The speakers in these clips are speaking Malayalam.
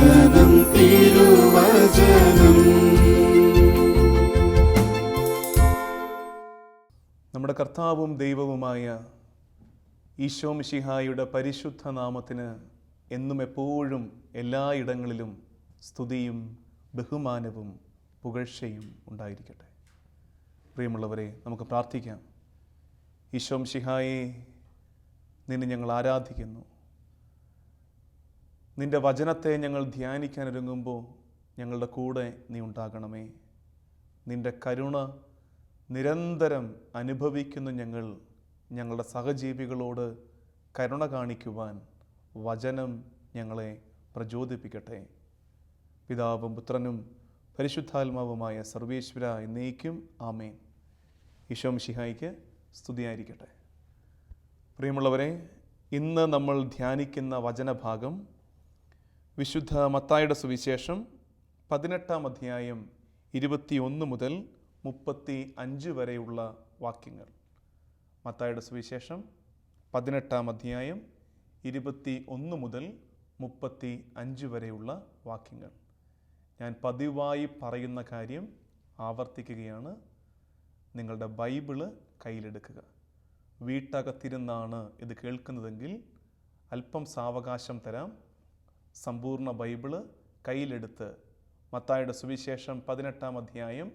തിരുവചനം തിരുവചനം. നമ്മുടെ കർത്താവും ദൈവവുമായ ഈശോ മിഷിഹായുടെ പരിശുദ്ധ നാമത്തിന് എന്നും എപ്പോഴും എല്ലായിടങ്ങളിലും സ്തുതിയും ബഹുമാനവും പുകഴ്ചയും ഉണ്ടായിരിക്കട്ടെ. പ്രിയമുള്ളവരെ നമുക്ക് പ്രാർത്ഥിക്കാം. ഈശോ മിശിഹായെ നിന്നെ ഞങ്ങൾ ആരാധിക്കുന്നു. നിന്റെ വചനത്തെ ഞങ്ങൾ ധ്യാനിക്കാനൊരുങ്ങുമ്പോൾ ഞങ്ങളുടെ കൂടെ നീ ഉണ്ടാകണമേ. നിന്റെ കരുണ നിരന്തരം അനുഭവിക്കുന്ന ഞങ്ങൾ. ഞങ്ങളുടെ സഹജീവികളോട് കരുണ കാണിക്കുവാൻ വചനം ഞങ്ങളെ പ്രചോദിപ്പിക്കട്ടെ. പിതാവും പുത്രനും പരിശുദ്ധാത്മാവുമായ സർവേശ്വര എന്നേക്കും ആമേൻ. ഈശോം ശിഹായിക്ക് സ്തുതിയായിരിക്കട്ടെ. പ്രിയമുള്ളവരെ ഇന്ന് നമ്മൾ ധ്യാനിക്കുന്ന വചനഭാഗം വിശുദ്ധ മത്തായുടെ സുവിശേഷം പതിനെട്ടാം അധ്യായം ഇരുപത്തിയൊന്ന് മുതൽ മുപ്പത്തി അഞ്ച് വരെയുള്ള വാക്യങ്ങൾ. മത്തായുടെ സുവിശേഷം പതിനെട്ടാം അധ്യായം ഇരുപത്തി ഒന്ന് മുതൽ മുപ്പത്തി അഞ്ച് വരെയുള്ള വാക്യങ്ങൾ. ഞാൻ പതിവായി പറയുന്ന കാര്യം ആവർത്തിക്കുകയാണ്. നിങ്ങളുടെ ബൈബിൾ കയ്യിലെടുക്കുക. വീട്ടകത്തിരുന്നാണ് ഇത് കേൾക്കുന്നതെങ്കിൽ അല്പം സാവകാശം തരാം. സമ്പൂർണ ബൈബിൾ കയ്യിലെടുത്ത് മത്തായുടെ സുവിശേഷം പതിനെട്ടാം അധ്യായം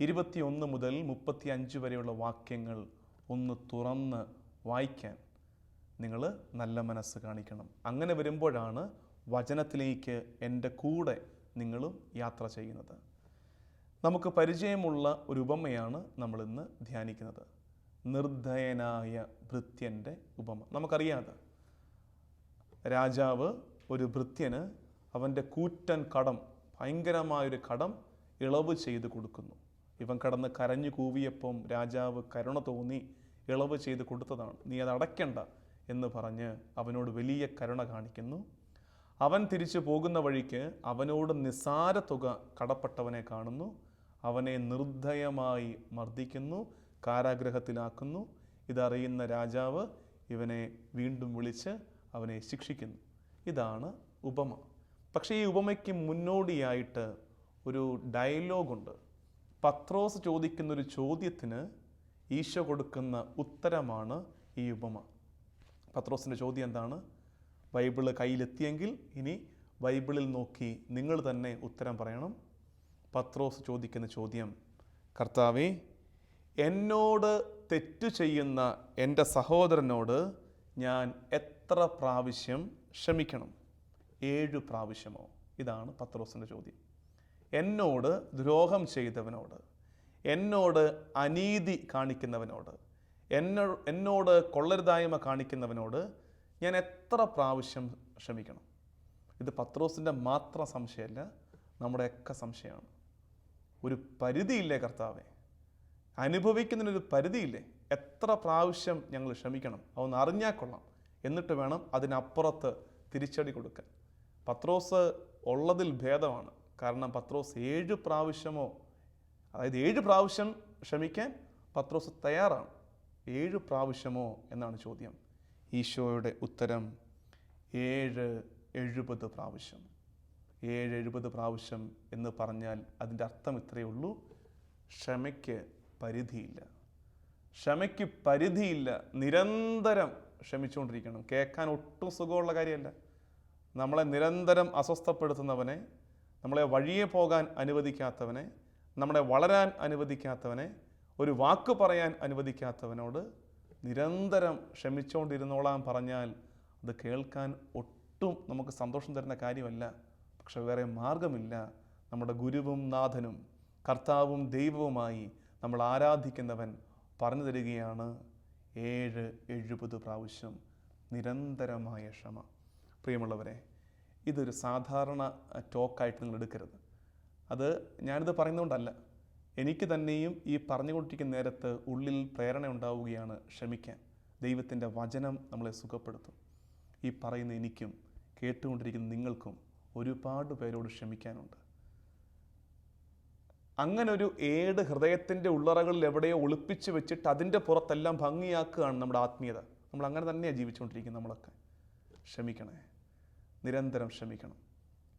ഇരുപത്തിയൊന്ന് മുതൽ മുപ്പത്തി അഞ്ച് വരെയുള്ള വാക്യങ്ങൾ ഒന്ന് തുറന്ന് വായിക്കാൻ നിങ്ങൾ നല്ല മനസ്സ് കാണിക്കണം. അങ്ങനെ വരുമ്പോഴാണ് വചനത്തിലേക്ക് എന്റെ കൂടെ നിങ്ങളും യാത്ര ചെയ്യുന്നത്. നമുക്ക് പരിചയമുള്ള ഒരു ഉപമയാണ് നമ്മളിന്ന് ധ്യാനിക്കുന്നത്. നിർദ്ധയനായ ഭൃത്യന്റെ ഉപമ. നമുക്കറിയാതെ രാജാവ് ഒരു ഭൃത്യന് അവന്റെ കൂറ്റൻ കടം ഭയങ്കരമായൊരു കടം ഇളവ് ചെയ്ത് കൊടുക്കുന്നു. ഇവൻ കടന്ന് കരഞ്ഞു കൂവിയപ്പം രാജാവ് കരുണ തോന്നി ഇളവ് ചെയ്ത് കൊടുത്തതാണ്. നീ അത് അടയ്ക്കണ്ട എന്ന് പറഞ്ഞ് അവനോട് വലിയ കരുണ കാണിക്കുന്നു. അവൻ തിരിച്ചു പോകുന്ന വഴിക്ക് അവനോട് നിസാര തുക കടപ്പെട്ടവനെ കാണുന്നു. അവനെ നിർദ്ധയമായി മർദ്ദിക്കുന്നു കാരാഗ്രഹത്തിലാക്കുന്നു. ഇതറിയുന്ന രാജാവ് ഇവനെ വീണ്ടും വിളിച്ച് അവനെ ശിക്ഷിക്കുന്നു. ഇതാണ് ഉപമ. പക്ഷേ ഈ ഉപമയ്ക്ക് മുന്നോടിയായിട്ട് ഒരു ഡയലോഗുണ്ട്. പത്രോസ് ചോദിക്കുന്ന ഒരു ചോദ്യത്തിന് ഈശോ കൊടുക്കുന്ന ഉത്തരമാണ് ഈ ഉപമ. പത്രോസിന്റെ ചോദ്യം എന്താണ്? ബൈബിൾ കയ്യിലെത്തിയെങ്കിൽ ഇനി ബൈബിളിൽ നോക്കി നിങ്ങൾ തന്നെ ഉത്തരം പറയണം. പത്രോസ് ചോദിക്കുന്ന ചോദ്യം കർത്താവേ എന്നോട് തെറ്റു ചെയ്യുന്ന എന്റെ സഹോദരനോട് ഞാൻ എത്ര പ്രാവശ്യം ക്ഷമിക്കണം. ഏഴു പ്രാവശ്യമോ? ഇതാണ് പത്രോസിന്റെ ചോദ്യം. എന്നോട് ദ്രോഹം ചെയ്തവനോട് എന്നോട് അനീതി കാണിക്കുന്നവനോട് എന്നോ എന്നോട് കൊള്ളരുതായ്മ കാണിക്കുന്നവനോട് ഞാൻ എത്ര പ്രാവശ്യം ക്ഷമിക്കണം? ഇത് പത്രോസിന്റെ മാത്രം സംശയമല്ല നമ്മുടെയൊക്കെ സംശയമാണ്. ഒരു പരിധിയില്ലേ കർത്താവെ? അനുഭവിക്കുന്നതിനൊരു പരിധിയില്ലേ? എത്ര പ്രാവശ്യം ഞങ്ങൾ ക്ഷമിക്കണം? അതൊന്ന് അറിഞ്ഞാൽ കൊള്ളാം. എന്നിട്ട് വേണം അതിനപ്പുറത്ത് തിരിച്ചടി കൊടുക്കാൻ. പത്രോസ് ഉള്ളതിൽ ഭേദമാണ്. കാരണം പത്രോസ് ഏഴ് പ്രാവശ്യമോ അതായത് ഏഴ് പ്രാവശ്യം ക്ഷമിക്കാൻ പത്രോസ് തയ്യാറാണ്. ഏഴ് പ്രാവശ്യമോ എന്നാണ് ചോദ്യം. ഈശോയുടെ ഉത്തരം ഏഴ് എഴുപത് പ്രാവശ്യം. ഏഴ് എഴുപത് പ്രാവശ്യം എന്ന് പറഞ്ഞാൽ അതിന്റെ അർത്ഥം ഇത്രയേ ഉള്ളൂ. ക്ഷമയ്ക്ക് പരിധിയില്ല. ക്ഷമയ്ക്ക് പരിധിയില്ല. നിരന്തരം ക്ഷമിച്ചുകൊണ്ടിരിക്കണം. കേൾക്കാൻ ഒട്ടും സുഖമുള്ള കാര്യമല്ല. നമ്മളെ നിരന്തരം അസ്വസ്ഥപ്പെടുത്തുന്നവനെ നമ്മളെ വഴിയെ പോകാൻ അനുവദിക്കാത്തവനെ നമ്മളെ വളരാൻ അനുവദിക്കാത്തവനെ ഒരു വാക്ക് പറയാൻ അനുവദിക്കാത്തവനോട് നിരന്തരം ക്ഷമിച്ചുകൊണ്ടിരുന്നോളാൻ പറഞ്ഞാൽ അത് കേൾക്കാൻ ഒട്ടും നമുക്ക് സന്തോഷം തരുന്ന കാര്യമല്ല. പക്ഷെ വേറെ മാർഗമില്ല. നമ്മുടെ ഗുരുവും നാഥനും കർത്താവും ദൈവവുമായി നമ്മൾ ആരാധിക്കുന്നവൻ പറഞ്ഞു തരികയാണ് ഏഴ് എഴുപത് പ്രാവശ്യം നിരന്തരമായ ക്ഷമ. പ്രിയമുള്ളവരെ ഇതൊരു സാധാരണ ടോക്കായിട്ട് നിങ്ങൾ എടുക്കരുത്. അത് ഞാനിത് പറയുന്നതുകൊണ്ടല്ല. എനിക്ക് തന്നെയും ഈ പറഞ്ഞുകൊണ്ടിരിക്കുന്ന നേരത്ത് ഉള്ളിൽ പ്രേരണ ഉണ്ടാവുകയാണ് ക്ഷമിക്കാൻ. ദൈവത്തിന്റെ വചനം നമ്മളെ സുഖപ്പെടുത്തും. ഈ പറയുന്ന എനിക്കും കേട്ടുകൊണ്ടിരിക്കുന്ന നിങ്ങൾക്കും ഒരുപാട് പേരോട് ക്ഷമിക്കാനുണ്ട്. അങ്ങനെ ഒരു ഏട് ഹൃദയത്തിന്റെ ഉള്ളറകളിൽ എവിടെയോ ഒളിപ്പിച്ച് വെച്ചിട്ട് അതിന്റെ പുറത്തെല്ലാം ഭംഗിയാക്കുകയാണ് നമ്മുടെ ആത്മീയത. നമ്മൾ അങ്ങനെ തന്നെയാണ് ജീവിച്ചുകൊണ്ടിരിക്കുന്നത് നമ്മളൊക്കെ. ക്ഷമിക്കണേ. നിരന്തരം ക്ഷമിക്കണം.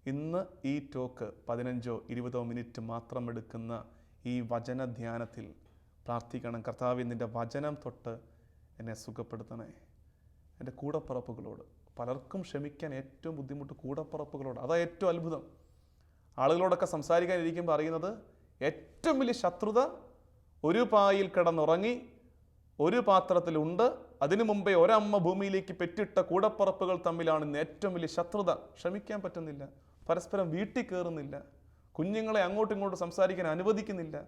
ഇന്ന് ഈ ടോക്ക് പതിനഞ്ചോ ഇരുപതോ മിനിറ്റ് മാത്രം എടുക്കുന്ന ഈ വചന ധ്യാനത്തിൽ പ്രാർത്ഥിക്കണം. കർത്താവ് നിന്റെ വചനം തൊട്ട് എന്നെ സുഖപ്പെടുത്തണേ. എന്റെ കൂടപ്പറപ്പുകളോട്. പലർക്കും ക്ഷമിക്കാൻ ഏറ്റവും ബുദ്ധിമുട്ട് കൂടപ്പറപ്പുകളോട് അതാണ് ഏറ്റവും അത്ഭുതം. ആളുകളോടൊക്കെ സംസാരിക്കാനിരിക്കുമ്പോൾ അറിയുന്നത് ഏറ്റവും വലിയ ശത്രുത ഒരു പായിൽ കിടന്നുറങ്ങി ഒരു പാത്രത്തിലുണ്ട്. അതിനു മുമ്പേ ഒരമ്മ ഭൂമിയിലേക്ക് പെറ്റിട്ട കൂടപ്പറപ്പുകൾ തമ്മിലാണ് ഇന്ന് ഏറ്റവും വലിയ ശത്രുത. ക്ഷമിക്കാൻ പറ്റുന്നില്ല. പരസ്പരം വീട്ടിൽ കയറുന്നില്ല. കുഞ്ഞുങ്ങളെ അങ്ങോട്ടും ഇങ്ങോട്ടും സംസാരിക്കാൻ അനുവദിക്കുന്നില്ല.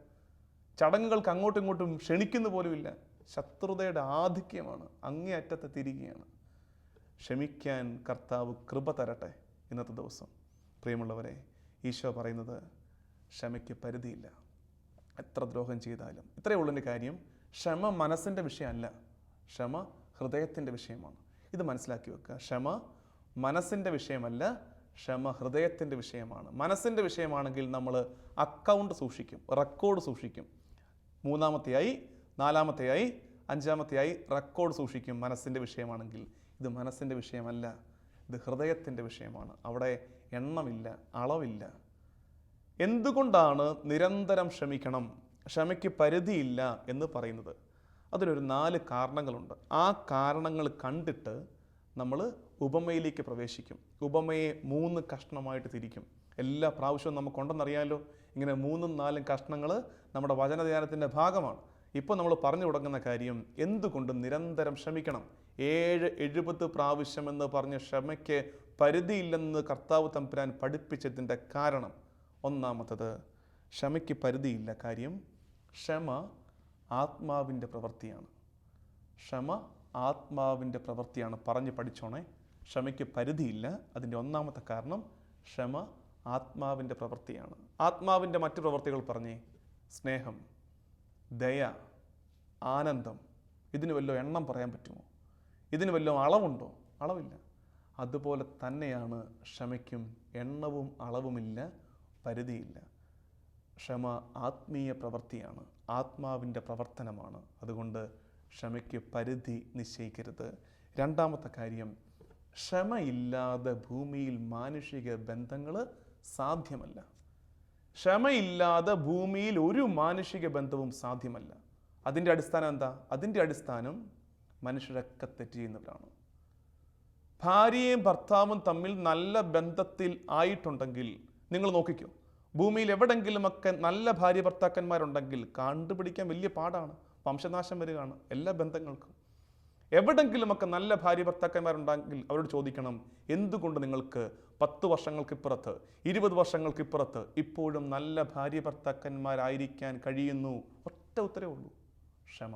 ചടങ്ങുകൾക്ക് അങ്ങോട്ടും ഇങ്ങോട്ടും ക്ഷണിക്കുന്ന പോലുമില്ല. ശത്രുതയുടെ ആധിക്യമാണ്. അങ്ങേയറ്റത്തെ തിരികെയാണ്. ക്ഷമിക്കാൻ കർത്താവ് കൃപ തരട്ടെ ഇന്നത്തെ ദിവസം. പ്രിയമുള്ളവരെ ഈശോ പറയുന്നത് ക്ഷമയ്ക്ക് പരിധിയില്ല. എത്ര ദ്രോഹം ചെയ്താലും. ഇത്രയേ ഉള്ളൊരു കാര്യം. ക്ഷമ മനസ്സിന്റെ വിഷയമല്ല. ക്ഷമ ഹൃദയത്തിന്റെ വിഷയമാണ്. ഇത് മനസ്സിലാക്കി വെക്കുക. ക്ഷമ മനസ്സിന്റെ വിഷയമല്ല ക്ഷമ ഹൃദയത്തിന്റെ വിഷയമാണ്. മനസ്സിന്റെ വിഷയമാണെങ്കിൽ നമ്മൾ അക്കൗണ്ട് സൂക്ഷിക്കും റെക്കോർഡ് സൂക്ഷിക്കും. മൂന്നാമത്തെയായി നാലാമത്തെയായി അഞ്ചാമത്തെയായി റെക്കോർഡ് സൂക്ഷിക്കും മനസ്സിന്റെ വിഷയമാണെങ്കിൽ. ഇത് മനസ്സിന്റെ വിഷയമല്ല. ഇത് ഹൃദയത്തിന്റെ വിഷയമാണ്. അവിടെ എണ്ണമില്ല അളവില്ല. എന്തുകൊണ്ടാണ് നിരന്തരം ക്ഷമിക്കണം? ക്ഷമയ്ക്ക് പരിധിയില്ല എന്ന് പറയുന്നത്. അതിനൊരു നാല് കാരണങ്ങളുണ്ട്. ആ കാരണങ്ങൾ കണ്ടിട്ട് നമ്മൾ ഉപമയിലേക്ക് പ്രവേശിക്കും. ഉപമയെ മൂന്ന് കഷ്ണമായിട്ട് തിരിക്കും. എല്ലാ പ്രാവശ്യവും നമുക്കുണ്ടെന്നറിയാലോ? ഇങ്ങനെ മൂന്നും നാലും കഷ്ണങ്ങൾ നമ്മുടെ വചനധ്യാനത്തിന്റെ ഭാഗമാണ്. ഇപ്പോൾ നമ്മൾ പറഞ്ഞു തുടങ്ങുന്ന കാര്യം എന്തുകൊണ്ട് നിരന്തരം ക്ഷമിക്കണം? ഏഴ് എഴുപത് പ്രാവശ്യം എന്ന് പറഞ്ഞ ക്ഷമയ്ക്ക് പരിധിയില്ലെന്ന് കർത്താവ് തമ്പുരാൻ പഠിപ്പിച്ചതിന്റെ കാരണം ഒന്നാമത്തത് ക്ഷമയ്ക്ക് പരിധിയില്ല കാര്യം ക്ഷമ ആത്മാവിന്റെ പ്രവൃത്തിയാണ്. ക്ഷമ ആത്മാവിന്റെ പ്രവൃത്തിയാണ് പറഞ്ഞ് പഠിച്ചോണേ. ക്ഷമയ്ക്ക് പരിധിയില്ല. അതിന്റെ ഒന്നാമത്തെ കാരണം ക്ഷമ ആത്മാവിന്റെ പ്രവൃത്തിയാണ്. ആത്മാവിന്റെ മറ്റു പ്രവൃത്തികൾ പറഞ്ഞേ. സ്നേഹം ദയ ആനന്ദം. ഇതിന് വല്ല എണ്ണം പറയാൻ പറ്റുമോ? ഇതിന് വല്ല അളവുണ്ടോ? അളവില്ല. അതുപോലെ തന്നെയാണ് ക്ഷമയ്ക്കും എണ്ണവും അളവുമില്ല. പരിധിയില്ല. ക്ഷമ ആത്മീയ പ്രവൃത്തിയാണ് ആത്മാവിന്റെ പ്രവർത്തനമാണ്. അതുകൊണ്ട് ക്ഷമയ്ക്ക് പരിധി നിശ്ചയിക്കരുത്. രണ്ടാമത്തെ കാര്യം ക്ഷമയില്ലാതെ ഭൂമിയിൽ മാനുഷിക ബന്ധങ്ങൾ സാധ്യമല്ല. ക്ഷമയില്ലാതെ ഭൂമിയിൽ ഒരു മാനുഷിക ബന്ധവും സാധ്യമല്ല. അതിന്റെ അടിസ്ഥാനം എന്താ? അതിന്റെ അടിസ്ഥാനം മനുഷ്യരൊക്കെ തെറ്റ് ഭാര്യയും ഭർത്താവും തമ്മിൽ നല്ല ബന്ധത്തിൽ ആയിട്ടുണ്ടെങ്കിൽ നിങ്ങൾ നോക്കിക്കോ. ഭൂമിയിൽ എവിടെങ്കിലുമൊക്കെ നല്ല ഭാര്യ ഭർത്താക്കന്മാരുണ്ടെങ്കിൽ കണ്ടുപിടിക്കാൻ വലിയ പാടാണ്. വംശനാശം വരികയാണ് എല്ലാ ബന്ധങ്ങൾക്കും. എവിടെങ്കിലുമൊക്കെ നല്ല ഭാര്യ ഭർത്താക്കന്മാരുണ്ടെങ്കിൽ അവരോട് ചോദിക്കണം എന്തുകൊണ്ട് നിങ്ങൾക്ക് പത്ത് വർഷങ്ങൾക്കിപ്പുറത്ത് ഇരുപത് വർഷങ്ങൾക്കിപ്പുറത്ത് ഇപ്പോഴും നല്ല ഭാര്യ ഭർത്താക്കന്മാരായിരിക്കാൻ കഴിയുന്നു? ഒറ്റ ഉത്തരവേ ഉള്ളൂ. ക്ഷമ.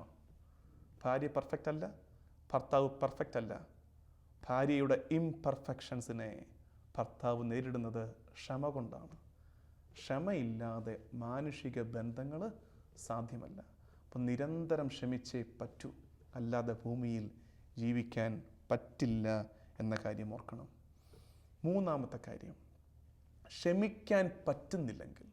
ഭാര്യ പെർഫെക്റ്റ് അല്ല ഭർത്താവ് പെർഫെക്റ്റ് അല്ല. ഭാര്യയുടെ ഇംപെർഫെക്ഷൻസിനെ ഭർത്താവ് നേരിടുന്നത് ക്ഷമ കൊണ്ടാണ്. ക്ഷമയില്ലാതെ മാനുഷിക ബന്ധങ്ങൾ സാധ്യമല്ല. അപ്പം നിരന്തരം ക്ഷമിച്ചേ പറ്റൂ. അല്ലാതെ ഭൂമിയിൽ ജീവിക്കാൻ പറ്റില്ല എന്ന കാര്യം ഓർക്കണം. മൂന്നാമത്തെ കാര്യം. ക്ഷമിക്കാൻ പറ്റുന്നില്ലെങ്കിൽ.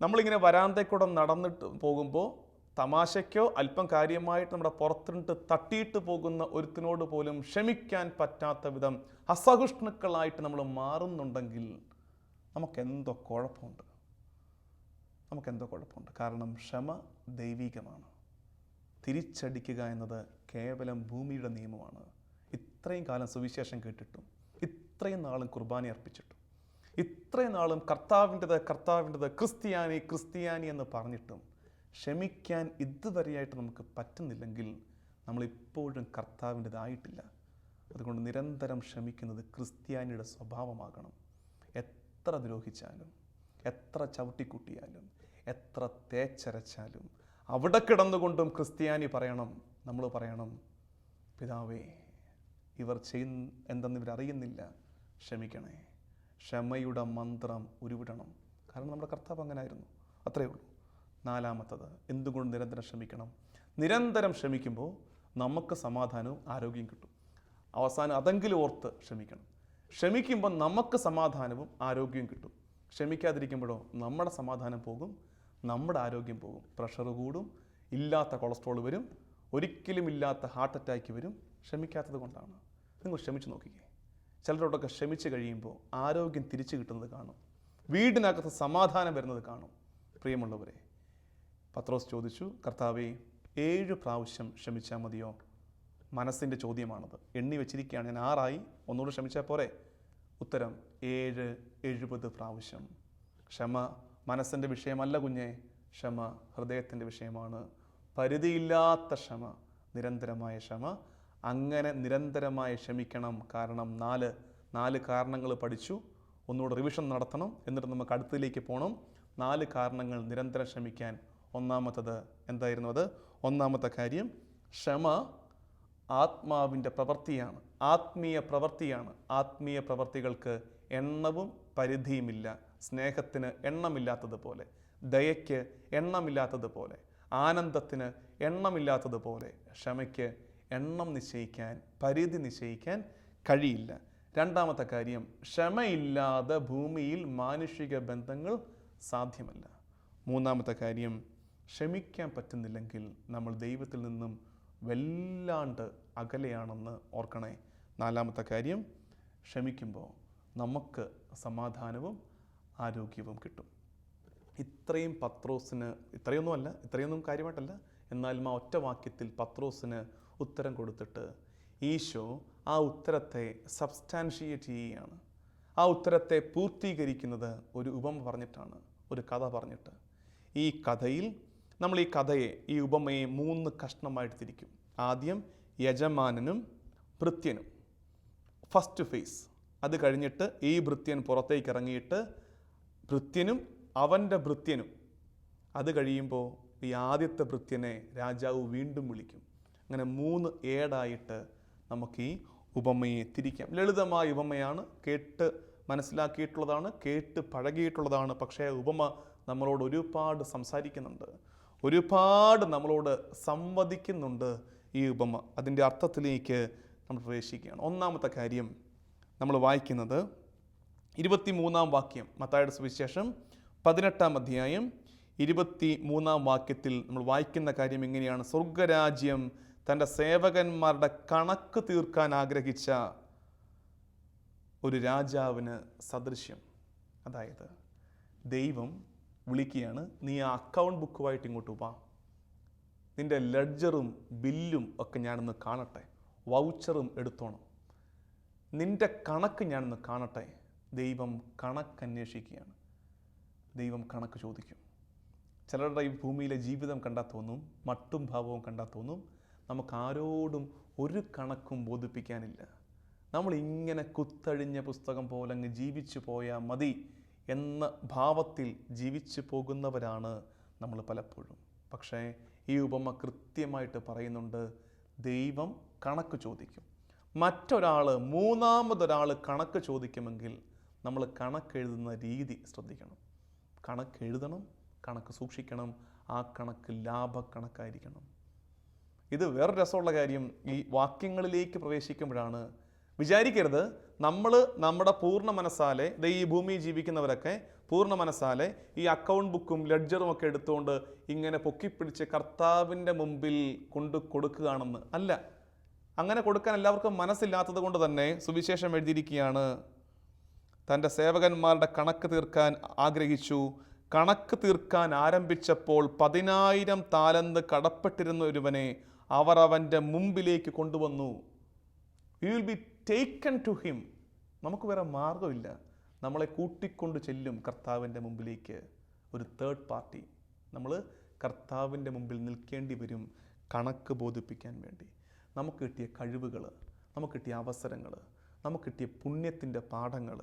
നമ്മളിങ്ങനെ വരാന്തക്കൂടെ നടന്നിട്ട് പോകുമ്പോൾ തമാശയ്ക്കോ അല്പം കാര്യമായിട്ട് നമ്മുടെ പുറത്തിട്ട് തട്ടിയിട്ട് പോകുന്ന ഒരുത്തിനോട് പോലും ക്ഷമിക്കാൻ പറ്റാത്ത വിധം അസഹിഷ്ണുക്കളായിട്ട് നമ്മൾ മാറുന്നുണ്ടെങ്കിൽ നമുക്കെന്തോ കുഴപ്പമുണ്ട്. നമുക്കെന്തോ കുഴപ്പമുണ്ട്. കാരണം ക്ഷമ ദൈവികമാണ്. തിരിച്ചടിക്കുക എന്നത് കേവലം ഭൂമിയുടെ നിയമമാണ്. ഇത്രയും കാലം സുവിശേഷം കേട്ടിട്ടും ഇത്രയും നാളും കുർബാന അർപ്പിച്ചിട്ടും ഇത്രയും നാളും കർത്താവിന്റെത് കർത്താവിന്റെത് ക്രിസ്ത്യാനി ക്രിസ്ത്യാനി എന്ന് പറഞ്ഞിട്ടും ക്ഷമിക്കാൻ ഇതുവരെയായിട്ട് നമുക്ക് പറ്റുന്നില്ലെങ്കിൽ നമ്മളിപ്പോഴും കർത്താവിന്റെതായിട്ടില്ല. അതുകൊണ്ട് നിരന്തരം ക്ഷമിക്കുന്നത് ക്രിസ്ത്യാനിയുടെ സ്വഭാവമാകണം. എത്ര ദ്രോഹിച്ചാലും എത്ര ചവിട്ടിക്കുട്ടിയാലും എത്ര തേച്ചരച്ചാലും അവിടെ കിടന്നുകൊണ്ടും ക്രിസ്ത്യാനി പറയണം. നമ്മൾ പറയണം പിതാവേ ഇവർ ചെയ്യുന്ന എന്തെന്ന് ഇവരറിയുന്നില്ല ക്ഷമിക്കണേ. ക്ഷമയുടെ മന്ത്രം ഉരുവിടണം. കാരണം നമ്മുടെ കർത്താവ് അങ്ങനെ ആയിരുന്നു അത്രയേ ഉള്ളൂ. നാലാമത്തത്. എന്തുകൊണ്ട് നിരന്തരം ശ്രമിക്കണം നിരന്തരം ശ്രമിക്കുമ്പോൾ നമുക്ക് സമാധാനവും ആരോഗ്യവും കിട്ടും. അവസാനം അതെങ്കിലും ഓർത്ത് ക്ഷമിക്കണം. ക്ഷമിക്കുമ്പോൾ നമുക്ക് സമാധാനവും ആരോഗ്യവും കിട്ടും. ക്ഷമിക്കാതിരിക്കുമ്പോഴോ നമ്മുടെ സമാധാനം പോകും നമ്മുടെ ആരോഗ്യം പോകും. പ്രഷർ കൂടും ഇല്ലാത്ത കൊളസ്ട്രോൾ വരും ഒരിക്കലും ഇല്ലാത്ത ഹാർട്ട് അറ്റാക്ക് വരും. ക്ഷമിക്കാത്തത് കൊണ്ടാണ്. നിങ്ങൾ ക്ഷമിച്ച് നോക്കിക്കേ. ചിലരോടൊക്കെ ക്ഷമിച്ച് കഴിയുമ്പോൾ ആരോഗ്യം തിരിച്ചു കിട്ടുന്നത് കാണും. വീടിനകത്ത് സമാധാനം വരുന്നത് കാണും. പ്രിയമുള്ളവരെ പത്രോസ് ചോദിച്ചു കർത്താവെ ഏഴ് പ്രാവശ്യം ക്ഷമിച്ചാൽ മതിയോ? മനസ്സിന്റെ ചോദ്യമാണത്. എണ്ണി വെച്ചിരിക്കുകയാണ്. ഞാൻ ആറായി. ഒന്നുകൂടെ ക്ഷമിച്ചാൽ പോരെ? ഉത്തരം ഏഴ് എഴുപത് പ്രാവശ്യം. ക്ഷമ മനസ്സിന്റെ വിഷയമല്ല കുഞ്ഞെ. ക്ഷമ ഹൃദയത്തിന്റെ വിഷയമാണ്. പരിധിയില്ലാത്ത ക്ഷമ നിരന്തരമായ ക്ഷമ. അങ്ങനെ നിരന്തരമായി ക്ഷമിക്കണം. കാരണം നാല് നാല് കാരണങ്ങൾ പഠിച്ചു. ഒന്നുകൂടെ റിവിഷൻ നടത്തണം. എന്നിട്ട് നമുക്ക് അടുത്തതിലേക്ക് പോകണം നാല് കാരണങ്ങൾ നിരന്തരം ക്ഷമിക്കാൻ ഒന്നാമത്തത് എന്തായിരുന്നു അത്? ഒന്നാമത്തെ കാര്യം ക്ഷമ ആത്മാവിന്റെ പ്രവൃത്തിയാണ്. ആത്മീയ പ്രവൃത്തിയാണ്. ആത്മീയ പ്രവൃത്തികൾക്ക് എണ്ണവും പരിധിയുമില്ല. സ്നേഹത്തിന് എണ്ണമില്ലാത്തതുപോലെ ദയയ്ക്ക് എണ്ണമില്ലാത്തതുപോലെ ആനന്ദത്തിന് എണ്ണമില്ലാത്തതുപോലെ ക്ഷമയ്ക്ക് എണ്ണം നിശ്ചയിക്കാൻ പരിധി നിശ്ചയിക്കാൻ കഴിയില്ല. രണ്ടാമത്തെ കാര്യം ക്ഷമയില്ലാതെ ഭൂമിയിൽ മാനുഷിക ബന്ധങ്ങൾ സാധ്യമല്ല. മൂന്നാമത്തെ കാര്യം ക്ഷമിക്കാൻ പറ്റുന്നില്ലെങ്കിൽ നമ്മൾ ദൈവത്തിൽ നിന്നും വല്ലാണ്ട് അകലെയാണെന്ന് ഓർക്കണേ. നാലാമത്തെ കാര്യം ക്ഷമിക്കുമ്പോൾ നമുക്ക് സമാധാനവും ആരോഗ്യവും കിട്ടും. ഇത്രയും പത്രോസിന് ഇത്രയൊന്നുമല്ല ഇത്രയൊന്നും കാര്യമായിട്ടല്ല എന്നാലും ആ ഒറ്റ വാക്യത്തിൽ പത്രോസിന് ഉത്തരം കൊടുത്തിട്ട് ഈശോ ആ ഉത്തരത്തെ സബ്സ്റ്റാൻഷിയേറ്റ് ചെയ്യുകയാണ്. ആ ഉത്തരത്തെ പൂർത്തീകരിക്കുന്നത് ഒരു ഉപമ പറഞ്ഞിട്ടാണ് ഒരു കഥ പറഞ്ഞിട്ട്. ഈ കഥയിൽ നമ്മൾ ഈ കഥയെ ഈ ഉപമയെ മൂന്ന് കഷ്ണമായിട്ട് തിരിക്കും. ആദ്യം യജമാനനും ഭൃത്യനും. ഫസ്റ്റ് ഫേസ് അത് കഴിഞ്ഞിട്ട് ഈ ഭൃത്യൻ പുറത്തേക്ക് ഇറങ്ങിയിട്ട് ഭൃത്യനും അവന്റെ ഭൃത്യനും. അത് കഴിയുമ്പോൾ ഈ ആദ്യത്തെ ഭൃത്യനെ രാജാവ് വീണ്ടും വിളിക്കും. അങ്ങനെ മൂന്ന് ഏടായിട്ട് നമുക്ക് ഈ ഉപമയെ തിരിക്കാം. ലളിതമായ ഉപമയാണ്. കേട്ട് മനസ്സിലാക്കിയിട്ടുള്ളതാണ് കേട്ട് പഴകിയിട്ടുള്ളതാണ്. പക്ഷേ ഉപമ നമ്മളോട് ഒരുപാട് സംസാരിക്കുന്നുണ്ട്. ഒരുപാട് നമ്മളോട് സംവദിക്കുന്നുണ്ട് ഈ ഉപമ. അതിന്റെ അർത്ഥത്തിലേക്ക് നമ്മൾ പ്രവേശിക്കുകയാണ്. ഒന്നാമത്തെ കാര്യം നമ്മൾ വായിക്കുന്നത് ഇരുപത്തി മൂന്നാം വാക്യം മത്തായുടെ സുവിശേഷം പതിനെട്ടാം അധ്യായം ഇരുപത്തി മൂന്നാം വാക്യത്തിൽ നമ്മൾ വായിക്കുന്ന കാര്യം എങ്ങനെയാണ്? സ്വർഗരാജ്യം തന്റെ സേവകന്മാരുടെ കണക്ക് തീർക്കാൻ ആഗ്രഹിച്ച ഒരു രാജാവിന് സദൃശ്യം. അതായത് ദൈവം വിളിക്കുകയാണ്. നീ ആ അക്കൗണ്ട് ബുക്കുമായിട്ട് ഇങ്ങോട്ട് വാ. നിന്റെ ലെഡ്ജറും ബില്ലും ഒക്കെ ഞാനൊന്ന് കാണട്ടെ. വൗച്ചറും എടുത്തോണം. നിന്റെ കണക്ക് ഞാനൊന്ന് കാണട്ടെ. ദൈവം കണക്ക് അന്വേഷിക്കുകയാണ്. ദൈവം കണക്ക് ചോദിക്കും. ചിലരുടെ ഈ ഭൂമിയിലെ ജീവിതം കണ്ടാൽ തോന്നും മട്ടും ഭാവവും കണ്ടാൽ തോന്നും നമുക്ക് ആരോടും ഒരു കണക്കും ബോധിപ്പിക്കാനില്ല. നമ്മൾ ഇങ്ങനെ കുത്തഴിഞ്ഞ പുസ്തകം പോലെ അങ്ങ് ജീവിച്ചു പോയാൽ മതി. എന്ന ഭാവത്തിൽ ജീവിച്ചു പോകുന്നവരാണ് നമ്മൾ പലപ്പോഴും. പക്ഷേ ഈ ഉപമ കൃത്യമായിട്ട് പറയുന്നുണ്ട് ദൈവം കണക്ക് ചോദിക്കും. മറ്റൊരാൾ മൂന്നാമതൊരാൾ കണക്ക് ചോദിക്കുമെങ്കിൽ നമ്മൾ കണക്കെഴുതുന്ന രീതി ശ്രദ്ധിക്കണം. കണക്കെഴുതണം കണക്ക് സൂക്ഷിക്കണം ആ കണക്ക് ലാഭക്കണക്കായിരിക്കണം. ഇത് വേറെ രസമുള്ള കാര്യം ഈ വാക്യങ്ങളിലേക്ക് പ്രവേശിക്കുമ്പോഴാണ് വിചാരിക്കരുത്. നമ്മൾ നമ്മുടെ പൂർണ മനസ്സാലെ ഈ ഭൂമിയിൽ ജീവിക്കുന്നവരൊക്കെ പൂർണ മനസ്സാലെ ഈ അക്കൗണ്ട് ബുക്കും ലെഡ്ജറും ഒക്കെ എടുത്തുകൊണ്ട് ഇങ്ങനെ പൊക്കിപ്പിടിച്ച് കർത്താവിന്റെ മുമ്പിൽ കൊണ്ട് കൊടുക്കുകയാണെന്ന് അല്ല. അങ്ങനെ കൊടുക്കാൻ എല്ലാവർക്കും മനസ്സില്ലാത്തത് കൊണ്ട് തന്നെ സുവിശേഷം എഴുതിയിരിക്കുകയാണ് തന്റെ സേവകന്മാരുടെ കണക്ക് തീർക്കാൻ ആഗ്രഹിച്ചു. കണക്ക് തീർക്കാൻ ആരംഭിച്ചപ്പോൾ പതിനായിരം താലന്ത് കടപ്പെട്ടിരുന്ന ഒരുവനെ അവർ അവന്റെ മുമ്പിലേക്ക് കൊണ്ടുവന്നു. You will be taken to him നമുക്ക് വേറെ മാർഗമില്ല നമ്മളെ കൂട്ടിക്കൊണ്ട് ചെല്ലും കർത്താവിന്റെ മുമ്പിലേക്ക് ഒരു തേർഡ് പാർട്ടി നമ്മൾ കർത്താവിന്റെ മുമ്പിൽ നിൽക്കേണ്ടി വരും കണക്ക് ബോധിപ്പിക്കാൻ വേണ്ടി. നമുക്ക് കിട്ടിയ കഴിവുകൾ നമുക്ക് കിട്ടിയ അവസരങ്ങൾ നമുക്ക് കിട്ടിയ പുണ്യത്തിന്റെ പാഠങ്ങൾ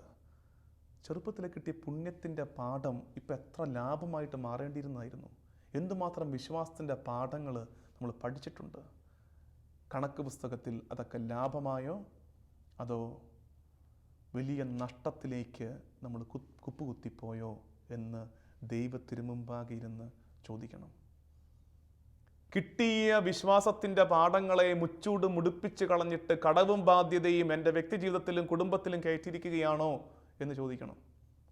ചെറുപ്പത്തിൽ കിട്ടിയ പുണ്യത്തിന്റെ പാഠം ഇപ്പം എത്ര ലാഭമായിട്ട് മാറേണ്ടിയിരുന്നായിരുന്നു. എന്തുമാത്രം വിശ്വാസത്തിന്റെ പാഠങ്ങൾ നമ്മൾ പഠിച്ചിട്ടുണ്ട്. കണക്ക് പുസ്തകത്തിൽ അതൊക്കെ ലാഭമായോ അതോ വലിയ നഷ്ടത്തിലേക്ക് നമ്മൾ കുപ്പുകുത്തിപ്പോയോ എന്ന് ദൈവത്തിന് മുമ്പാകെ ഇരുന്ന് ചോദിക്കണം. കിട്ടിയ വിശ്വാസത്തിന്റെ പാഠങ്ങളെ മുച്ചൂട് മുടിപ്പിച്ച് കളഞ്ഞിട്ട് കടവും ബാധ്യതയും എന്റെ വ്യക്തി ജീവിതത്തിലും കുടുംബത്തിലും കയറ്റിയിരിക്കുകയാണോ എന്ന് ചോദിക്കണം.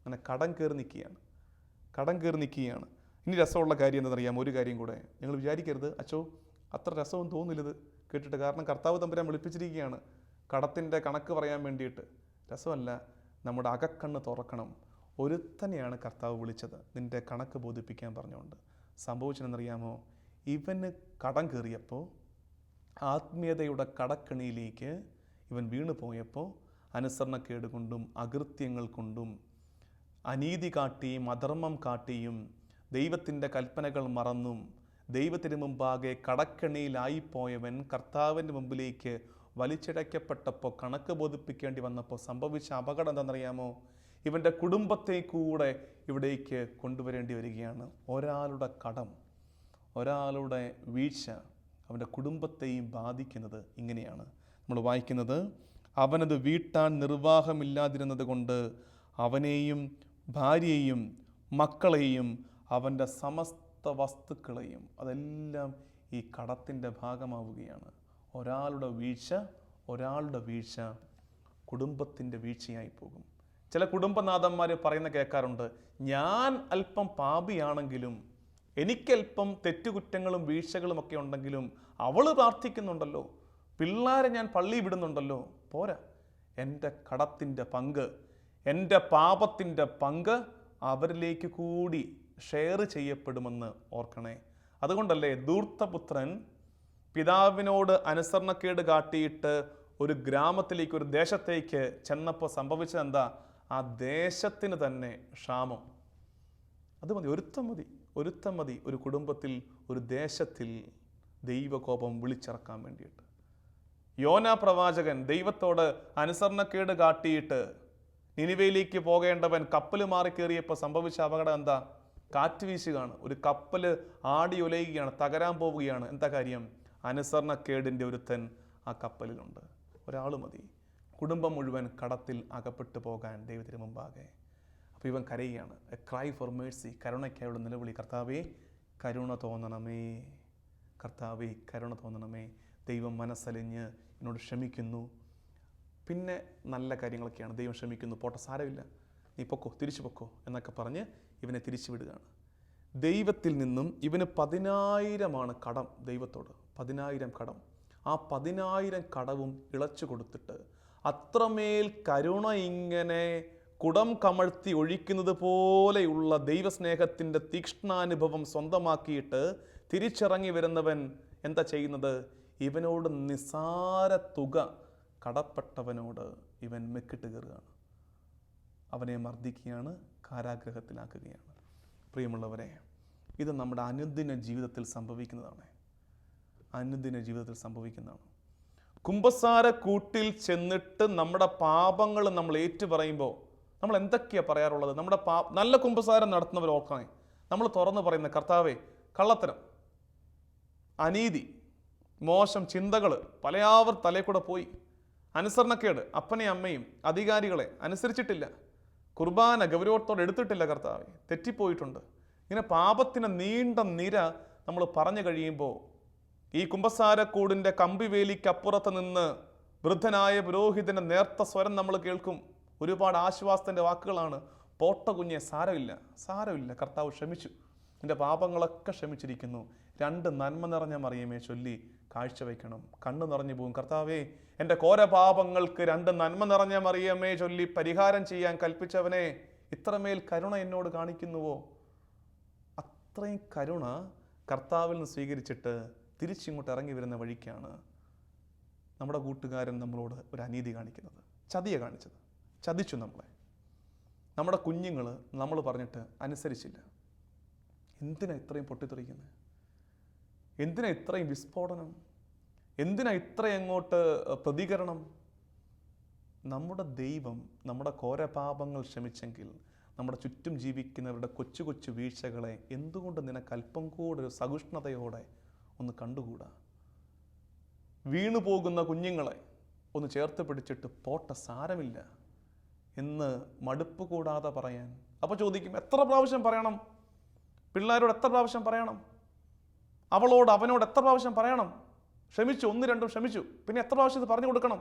അങ്ങനെ കടം കയറി നിൽക്കുകയാണ്. കടം കയറി നിൽക്കുകയാണ്. ഇനി രസമുള്ള കാര്യം എന്താണെന്നറിയാം ഒരു കാര്യം കൂടെ. നിങ്ങൾ വിചാരിക്കരുത്. അച്ചോ അത്ര രസവും തോന്നില്ലത്. കേട്ടിട്ട് കാരണം കർത്താവ് തമ്പുരാൻ വിളിപ്പിച്ചിരിക്കുകയാണ്. കടത്തിന്റെ കണക്ക് പറയാൻ വേണ്ടിയിട്ട്. രസമല്ല നമ്മുടെ അകക്കണ്ണ് തുറക്കണം. ഒരുത്തനെയാണ് കർത്താവ് വിളിച്ചത് നിന്റെ കണക്ക് ബോധിപ്പിക്കാൻ പറഞ്ഞുകൊണ്ട്. സംഭവിച്ചതെന്നറിയാമോ ഇവന് കടം കയറിയപ്പോൾ ആത്മീയതയുടെ കടക്കണിയിലേക്ക് ഇവൻ വീണു പോയപ്പോൾ അനുസരണക്കേട് കൊണ്ടും അകൃത്യങ്ങൾ കൊണ്ടും അനീതി കാട്ടിയും അധർമ്മം കാട്ടിയും ദൈവത്തിന്റെ കൽപ്പനകൾ മറന്നും ദൈവത്തിന് മുമ്പാകെ കടക്കണിയിലായിപ്പോയവൻ കർത്താവിന്റെ മുമ്പിലേക്ക് വലിച്ചിഴയ്ക്കപ്പെട്ടപ്പോൾ കണക്ക് ബോധിപ്പിക്കേണ്ടി വന്നപ്പോൾ സംഭവിച്ച അപകടം എന്താണെന്നറിയാമോ? ഇവന്റെ കുടുംബത്തെ കൂടെ ഇവിടേക്ക് കൊണ്ടുവരേണ്ടി വരികയാണ്. ഒരാളുടെ കടം ഒരാളുടെ വീഴ്ച അവന്റെ കുടുംബത്തെയും ബാധിക്കുന്നത് ഇങ്ങനെയാണ്. നമ്മൾ വായിക്കുന്നത് അവനത് വീട്ടാൻ നിർവാഹമില്ലാതിരുന്നത് കൊണ്ട് അവനെയും ഭാര്യയെയും മക്കളെയും അവന്റെ സമസ്ത വസ്തുക്കളെയും അതെല്ലാം ഈ കടത്തിന്റെ ഭാഗമാവുകയാണ്. ഒരാളുടെ വീഴ്ച ഒരാളുടെ വീഴ്ച കുടുംബത്തിന്റെ വീഴ്ചയായി പോകും. ചില കുടുംബനാഥന്മാർ പറയുന്ന കേൾക്കാറുണ്ട് ഞാൻ അല്പം പാപിയാണെങ്കിലും എനിക്കല്പം തെറ്റുകുറ്റങ്ങളും വീഴ്ചകളും ഒക്കെ ഉണ്ടെങ്കിലും അവൾ പ്രാർത്ഥിക്കുന്നുണ്ടല്ലോ പിള്ളേരെ ഞാൻ പള്ളി വിടുന്നുണ്ടല്ലോ പോരാ. എന്റെ കടത്തിന്റെ പങ്ക് എന്റെ പാപത്തിന്റെ പങ്ക് അവരിലേക്ക് കൂടി ഷെയർ ചെയ്യപ്പെടുമെന്ന് ഓർക്കണേ. അതുകൊണ്ടല്ലേ ധൂർത്തപുത്രൻ പിതാവിനോട് അനുസരണക്കേട് കാട്ടിയിട്ട് ഒരു ഗ്രാമത്തിലേക്ക് ഒരു ദേശത്തേക്ക് ചെന്നപ്പോൾ സംഭവിച്ചത് എന്താ? ആ ദേശത്തിന് തന്നെ ക്ഷാമം. അത് മതി ഒരുത്തം മതി ഒരുത്തം മതി. ഒരു കുടുംബത്തിൽ ഒരു ദേശത്തിൽ ദൈവകോപം വിളിച്ചിറക്കാൻ വേണ്ടിയിട്ട്. യോന പ്രവാചകൻ ദൈവത്തോട് അനുസരണക്കേട് കാട്ടിയിട്ട് നിനിവയിലേക്ക് പോകേണ്ടവൻ കപ്പൽ മാറി കയറിയപ്പോൾ സംഭവിച്ച അപകടം എന്താ? കാറ്റ് വീശുകയാണ്. ഒരു കപ്പൽ ആടി ഉലയുകയാണ് തകരാൻ പോവുകയാണ്. എന്താ കാര്യം? അനുസരണക്കേടിന്റെ ഒരുത്തൻ ആ കപ്പലിലുണ്ട്. ഒരാൾ മതി. കുടുംബം മുഴുവൻ കടത്തിൽ അകപ്പെട്ടു പോകാൻ ദൈവത്തിന് മുമ്പാകെ. അപ്പോൾ ഇവൻ കരയുകയാണ്. എ ക്രൈ ഫോർ മേഴ്സി കരുണയ്ക്കായുള്ള നിലവിളി. കർത്താവേ കരുണ തോന്നണമേ. കർത്താവേ കരുണ തോന്നണമേ. ദൈവം മനസ്സലിഞ്ഞ് എന്നോട് ക്ഷമിക്കുന്നു. പിന്നെ നല്ല കാര്യങ്ങളൊക്കെയാണ്. ദൈവം ക്ഷമിക്കുന്നു. പോട്ടെ സാരമില്ല. നീ പൊക്കോ തിരിച്ചു പൊക്കോ എന്നൊക്കെ പറഞ്ഞ് ഇവനെ തിരിച്ചു വിടുകയാണ്. ദൈവത്തിൽ നിന്നും ഇവന് പതിനായിരമാണ് കടം ദൈവത്തോട്. പതിനായിരം കടം. ആ പതിനായിരം കടവും ഇളച്ചു കൊടുത്തിട്ട് അത്രമേൽ കരുണ ഇങ്ങനെ കുടം കമഴ്ത്തി ഒഴിക്കുന്നത് പോലെയുള്ള ദൈവസ്നേഹത്തിന്റെ തീക്ഷ്ണാനുഭവം സ്വന്തമാക്കിയിട്ട് തിരിച്ചിറങ്ങി വരുന്നവൻ എന്താ ചെയ്യുന്നത്? ഇവനോട് നിസാര തുക കടപ്പെട്ടവനോട് ഇവൻ മെക്കിട്ട് കയറുകയാണ്. അവനെ മർദ്ദിക്കുകയാണ് കാരാഗ്രഹത്തിലാക്കുകയാണ്. പ്രിയമുള്ളവരെ ഇത് നമ്മുടെ അനുദിന ജീവിതത്തിൽ സംഭവിക്കുന്നതാണ്. അനുദിന ജീവിതത്തിൽ സംഭവിക്കുന്നതാണ്. കുംഭസാര കൂട്ടിൽ ചെന്നിട്ട് നമ്മുടെ പാപങ്ങൾ നമ്മൾ ഏറ്റു പറയുമ്പോൾ നമ്മൾ എന്തൊക്കെയാണ് പറയാറുള്ളത്? നമ്മുടെ പാ നല്ല കുംഭസാരം നടത്തുന്നവർ ഓർക്കണേ. നമ്മൾ തുറന്നു പറയുന്ന കർത്താവേ കള്ളത്തരം അനീതി മോശം ചിന്തകൾ പലയാവർ തലേ കൂടെ പോയി. അനുസരണക്കേട് അപ്പനെയും അമ്മയും അധികാരികളെ അനുസരിച്ചിട്ടില്ല. കുർബാന ഗൗരവത്തോടെ എടുത്തിട്ടില്ല കർത്താവെ. തെറ്റിപ്പോയിട്ടുണ്ട്. ഇങ്ങനെ പാപത്തിന് നീണ്ട നിര നമ്മൾ പറഞ്ഞു കഴിയുമ്പോൾ ഈ കുംഭസാരക്കൂടിന്റെ കമ്പിവേലിക്കപ്പുറത്ത് നിന്ന് വൃദ്ധനായ പുരോഹിതന്റെ നേർത്ത സ്വരം നമ്മൾ കേൾക്കും. ഒരുപാട് ആശ്വാസത്തിന്റെ വാക്കുകളാണ്. പോട്ട കുഞ്ഞെ സാരമില്ല സാരമില്ല. കർത്താവ് ക്ഷമിച്ചു. നിന്റെ പാപങ്ങളൊക്കെ ക്ഷമിച്ചിരിക്കുന്നു. രണ്ട് നന്മ നിറഞ്ഞ മറിയമേ ചൊല്ലി കാഴ്ചവെക്കണം കണ്ണ് നിറഞ്ഞു പോകും കർത്താവേ എന്റെ കോര പാപങ്ങൾക്ക് രണ്ട് നന്മ നിറഞ്ഞ മറിയമേ ചൊല്ലി പരിഹാരം ചെയ്യാൻ കൽപ്പിച്ചവനെ ഇത്രമേൽ കരുണ എന്നോട് കാണിക്കുന്നുവോ? അത്രയും കരുണ കർത്താവിൽ നിന്ന് സ്വീകരിച്ചിട്ട് തിരിച്ചിങ്ങോട്ട് ഇറങ്ങി വരുന്ന വഴിക്കാണ് നമ്മുടെ കൂട്ടുകാരൻ നമ്മളോട് ഒരു അനീതി കാണിക്കുന്നത്. ചതിയെ കാണിച്ചത്. ചതിച്ചു നമ്മളെ. നമ്മുടെ കുഞ്ഞുങ്ങൾ നമ്മൾ പറഞ്ഞിട്ട് അനുസരിച്ചില്ല. എന്തിനാ ഇത്രയും പൊട്ടിത്തെറിക്കുന്നത് എന്തിനാ ഇത്രയും വിസ്ഫോടനം? എന്തിനാ ഇത്രയും അങ്ങോട്ട് പ്രതികരണം? നമ്മുടെ ദൈവം നമ്മുടെ ഘോരപാപങ്ങൾ ക്ഷമിച്ചെങ്കിൽ നമ്മുടെ ചുറ്റും ജീവിക്കുന്നവരുടെ കൊച്ചു കൊച്ചു വീഴ്ചകളെ എന്തുകൊണ്ട് നിനക്ക് അല്പം കൂടെ ഒരു സഹിഷ്ണുതയോടെ ഒന്ന് കണ്ടുകൂടാ? വീണു പോകുന്ന കുഞ്ഞുങ്ങളെ ഒന്ന് ചേർത്ത് പിടിച്ചിട്ട് പോട്ട സാരമില്ല എന്ന് മടുപ്പ് കൂടാതെ പറയാൻ. അപ്പോൾ ചോദിക്കും എത്ര പ്രാവശ്യം പറയണം? പിള്ളേരോട് എത്ര പ്രാവശ്യം പറയണം? അവളോട് അവനോട് എത്ര പ്രാവശ്യം പറയണം? ക്ഷമിച്ചു ഒന്ന് രണ്ടും ക്ഷമിച്ചു. പിന്നെ എത്ര പ്രാവശ്യം ഇത് പറഞ്ഞു കൊടുക്കണം?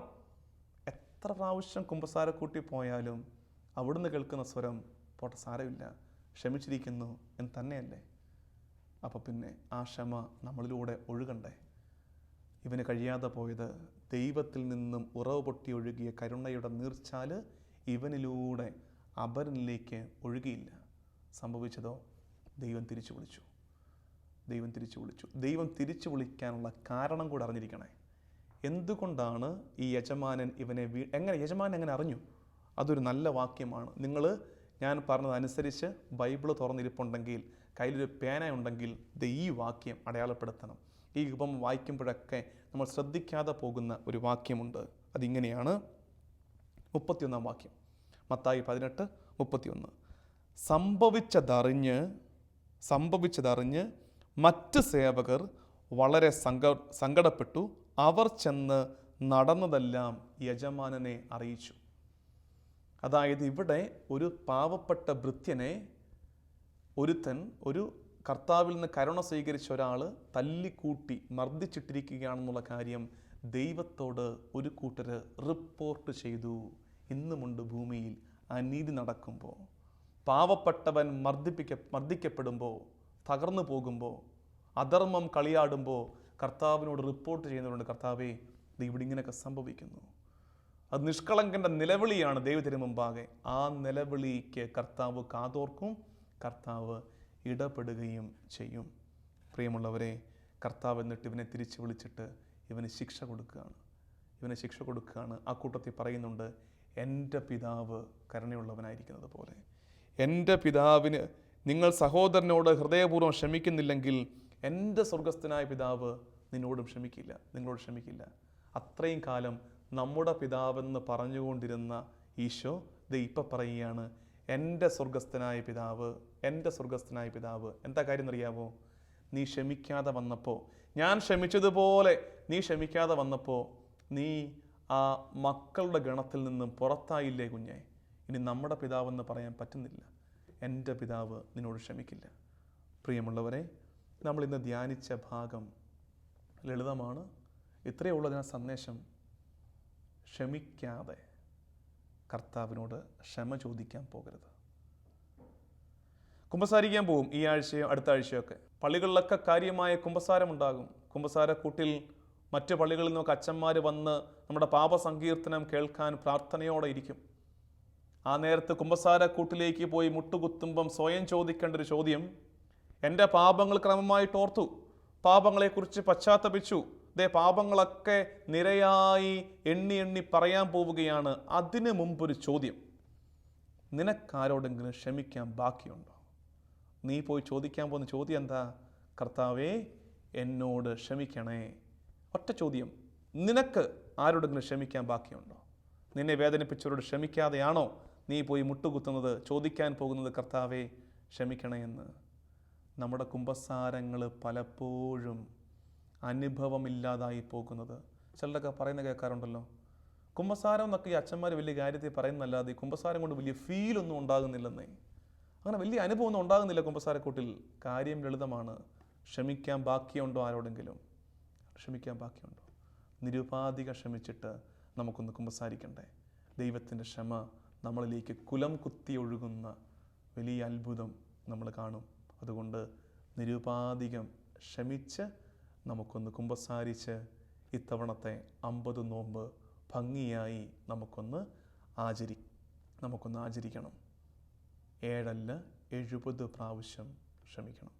എത്ര പ്രാവശ്യം കുമ്പസാരക്കൂട്ടി പോയാലും അവിടുന്ന് കേൾക്കുന്ന സ്വരം പോട്ട സാരമില്ല. ക്ഷമിച്ചിരിക്കുന്നു എന്ന് തന്നെയല്ലേ? അപ്പോൾ പിന്നെ ആ ക്ഷമ നമ്മളിലൂടെ ഒഴുകണ്ടേ? ഇവന് കഴിയാതെ പോയത് ദൈവത്തിൽ നിന്നും ഉറവ് പൊട്ടി ഒഴുകിയ കരുണയുടെ നീർച്ചാൽ ഇവനിലൂടെ അപരനിലേക്ക് ഒഴുകിയില്ല. സംഭവിച്ചതോ? ദൈവം തിരിച്ചു വിളിച്ചു. ദൈവം തിരിച്ചു വിളിച്ചു. ദൈവം തിരിച്ചു വിളിക്കാനുള്ള കാരണം കൂടെ അറിഞ്ഞിരിക്കണേ. എന്തുകൊണ്ടാണ് ഈ യജമാനൻ ഇവനെ വീ എങ്ങനെ യജമാനൻ എങ്ങനെ അറിഞ്ഞു? അതൊരു നല്ല വാക്യമാണ്. നിങ്ങൾ ഞാൻ പറഞ്ഞതനുസരിച്ച് ബൈബിൾ തുറന്നിരിപ്പുണ്ടെങ്കിൽ കയ്യിലൊരു പേന ഉണ്ടെങ്കിൽ ഇത് ഈ വാക്യം അടയാളപ്പെടുത്തണം. ഈ ഉപം വായിക്കുമ്പോഴൊക്കെ നമ്മൾ ശ്രദ്ധിക്കാതെ പോകുന്ന ഒരു വാക്യമുണ്ട്. അതിങ്ങനെയാണ് മുപ്പത്തിയൊന്നാം വാക്യം. മത്തായി പതിനെട്ട് മുപ്പത്തിയൊന്ന്. സംഭവിച്ചതറിഞ്ഞ് സംഭവിച്ചതറിഞ്ഞ് മറ്റ് സേവകർ വളരെ സങ്ക സങ്കടപ്പെട്ടു. അവർ ചെന്ന് നടന്നതെല്ലാം യജമാനനെ അറിയിച്ചു. അതായത് ഇവിടെ ഒരു പാവപ്പെട്ട ഭൃത്യനെ ഒരുത്തൻ ഒരു കർത്താവിൽ നിന്ന് കരുണ സ്വീകരിച്ച ഒരാൾ തല്ലിക്കൂട്ടി മർദ്ദിച്ചിട്ടിരിക്കുകയാണെന്നുള്ള കാര്യം ദൈവത്തോട് ഒരു കൂട്ടർ റിപ്പോർട്ട് ചെയ്തു. ഇന്നുമുണ്ട് ഭൂമിയിൽ. അനീതി നടക്കുമ്പോൾ പാവപ്പെട്ടവൻ മർദ്ദിപ്പിക്ക മർദ്ദിക്കപ്പെടുമ്പോൾ തകർന്നു പോകുമ്പോൾ അധർമ്മം കളിയാടുമ്പോൾ കർത്താവിനോട് റിപ്പോർട്ട് ചെയ്യുന്നവരുണ്ട്. കർത്താവേ ഇവിടെ ഇങ്ങനെയൊക്കെ സംഭവിക്കുന്നു. അത് നിഷ്കളങ്കന്റെ നിലവിളിയാണ് ദൈവത്തിന് മുമ്പാകെ. ആ നിലവിളിക്ക് കർത്താവ് കാതോർക്കും കർത്താവ് ഇടപെടുകയും ചെയ്യും. പ്രിയമുള്ളവരെ കർത്താവ് എന്നിട്ട് ഇവനെ തിരിച്ചു വിളിച്ചിട്ട് ഇവന് ശിക്ഷ കൊടുക്കുകയാണ്. ഇവന് ശിക്ഷ കൊടുക്കുകയാണ്. ആ കൂട്ടത്തിൽ പറയുന്നുണ്ട് എന്റെ പിതാവ് കരുണയുള്ളവനായിരിക്കുന്നത് പോലെ. എന്റെ പിതാവിന് നിങ്ങൾ സഹോദരനോട് ഹൃദയപൂർവം ക്ഷമിക്കുന്നില്ലെങ്കിൽ എന്റെ സ്വർഗസ്ഥനായ പിതാവ് നിന്നോടും ക്ഷമിക്കില്ല നിങ്ങളോട് ക്ഷമിക്കില്ല. അത്രയും കാലം നമ്മുടെ പിതാവെന്ന് പറഞ്ഞുകൊണ്ടിരുന്ന ഈശോ ദേ ഇപ്പം പറയുകയാണ് എന്റെ സ്വർഗസ്ഥനായ പിതാവ് എന്റെ സ്വർഗസ്ഥനായ പിതാവ് എന്താ കാര്യം എന്നറിയാമോ നീ ക്ഷമിക്കാതെ വന്നപ്പോൾ ഞാൻ ക്ഷമിച്ചതുപോലെ നീ ക്ഷമിക്കാതെ വന്നപ്പോൾ നീ ആ മക്കളുടെ ഗണത്തിൽ നിന്നും പുറത്തായില്ലേ കുഞ്ഞെ? ഇനി നമ്മുടെ പിതാവെന്ന് പറയാൻ പറ്റുന്നില്ല. എന്റെ പിതാവ് നിന്നോട് ക്ഷമിക്കില്ല. പ്രിയമുള്ളവരെ നമ്മൾ ഇന്ന് ധ്യാനിച്ച ഭാഗം ലളിതമാണ്. ഇത്രയേ ഉള്ളൂ അതിനാ സന്ദേശം. ക്ഷമിക്കാതെ. കർത്താവിനോട് ക്ഷമ ചോദിക്കാൻ പോകരുത്. കുമ്പസാരിക്കാൻ പോകും ഈ ആഴ്ചയോ അടുത്ത ആഴ്ചയൊക്കെ. പള്ളികളിലൊക്കെ കാര്യമായ കുമ്പസാരം ഉണ്ടാകും കുമ്പസാരക്കൂട്ടിൽ മറ്റ് പള്ളികളിൽ നിന്നൊക്കെ അച്ഛന്മാർ വന്ന് നമ്മുടെ പാപസങ്കീർത്തനം കേൾക്കാൻ പ്രാർത്ഥനയോടെ ഇരിക്കും. ആ നേരത്ത് കുമ്പസാരക്കൂട്ടിലേക്ക് പോയി മുട്ടുകുത്തുമ്പം സ്വയം ചോദിക്കേണ്ട ഒരു ചോദ്യം എന്റെ പാപങ്ങൾ ക്രമമായിട്ട് ഓർത്തു. പാപങ്ങളെക്കുറിച്ച് പശ്ചാത്തപിച്ചു. ദേ പാപങ്ങളൊക്കെ നിരയായി എണ്ണി എണ്ണി പറയാൻ പോവുകയാണ്. അതിനു മുമ്പൊരു ചോദ്യം. നിനക്കാരോടെങ്കിലും ക്ഷമിക്കാൻ ബാക്കിയുണ്ടോ? നീ പോയി ചോദിക്കാൻ പോകുന്ന ചോദ്യം എന്താ? കർത്താവേ എന്നോട് ക്ഷമിക്കണേ. ഒറ്റ ചോദ്യം. നിനക്ക് ആരോടെങ്കിലും ക്ഷമിക്കാൻ ബാക്കിയുണ്ടോ? നിന്നെ വേദനിപ്പിച്ചവരോട് ക്ഷമിക്കാതെയാണോ നീ പോയി മുട്ടുകുത്തുന്നത്? ചോദിക്കാൻ പോകുന്നത് കർത്താവേ ക്ഷമിക്കണേ എന്ന്. നമ്മുടെ കുമ്പസാരങ്ങൾ പലപ്പോഴും അനുഭവമില്ലാതായി പോകുന്നത്. ചിലരൊക്കെ പറയുന്ന കേൾക്കാറുണ്ടല്ലോ. കുമ്പസാരം എന്നൊക്കെ ഈ അച്ഛന്മാർ വലിയ കാര്യത്തിൽ പറയുന്നല്ലാതെ കുമ്പസാരം കൊണ്ട് വലിയ ഫീലൊന്നും ഉണ്ടാകുന്നില്ലെന്നേ. അങ്ങനെ വലിയ അനുഭവമൊന്നും ഉണ്ടാകുന്നില്ല കുമ്പസാരക്കൂട്ടിൽ. കാര്യം ലളിതമാണ്. ക്ഷമിക്കാൻ ബാക്കിയുണ്ടോ ആരോടെങ്കിലും? ക്ഷമിക്കാൻ ബാക്കിയുണ്ടോ? നിരുപാധിക ക്ഷമിച്ചിട്ട് നമുക്കൊന്ന് കുമ്പസാരിക്കണ്ടേ. ദൈവത്തിന്റെ ക്ഷമ നമ്മളിലേക്ക് കുലം കുത്തി ഒഴുകുന്ന വലിയ അത്ഭുതം നമ്മൾ കാണും. അതുകൊണ്ട് നിരുപാധികം ക്ഷമിച്ച് നമുക്കൊന്ന് കുമ്പസാരിച്ച് ഇത്തവണത്തെ അമ്പത് നോമ്പ് ഭംഗിയായി നമുക്കൊന്ന് ആചരി നമുക്കൊന്ന് ആചരിക്കണം. ഏഴല്ല എഴുപത് പ്രാവശ്യം ക്ഷമിക്കണം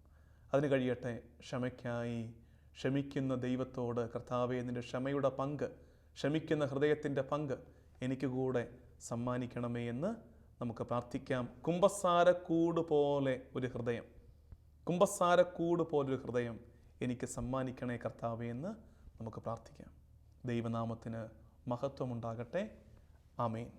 അതിന് കഴിയട്ടെ ക്ഷമയ്ക്കായി ക്ഷമിക്കുന്ന ദൈവത്തോട് കർത്താവെ നിന്റെ ക്ഷമയുടെ പങ്ക് ക്ഷമിക്കുന്ന ഹൃദയത്തിന്റെ പങ്ക് എനിക്ക് കൂടെ സമ്മാനിക്കണമേ എന്ന് നമുക്ക് പ്രാർത്ഥിക്കാം. കുമ്പസാരക്കൂട് പോലെ ഒരു ഹൃദയം കുമ്പസാരക്കൂട് പോലൊരു ഹൃദയം എനിക്ക് സമ്മാനിക്കണേ കർത്താവേ എന്ന് നമുക്ക് പ്രാർത്ഥിക്കാം. ദൈവനാമത്തിന് മഹത്വമുണ്ടാകട്ടെ. ആമേൻ.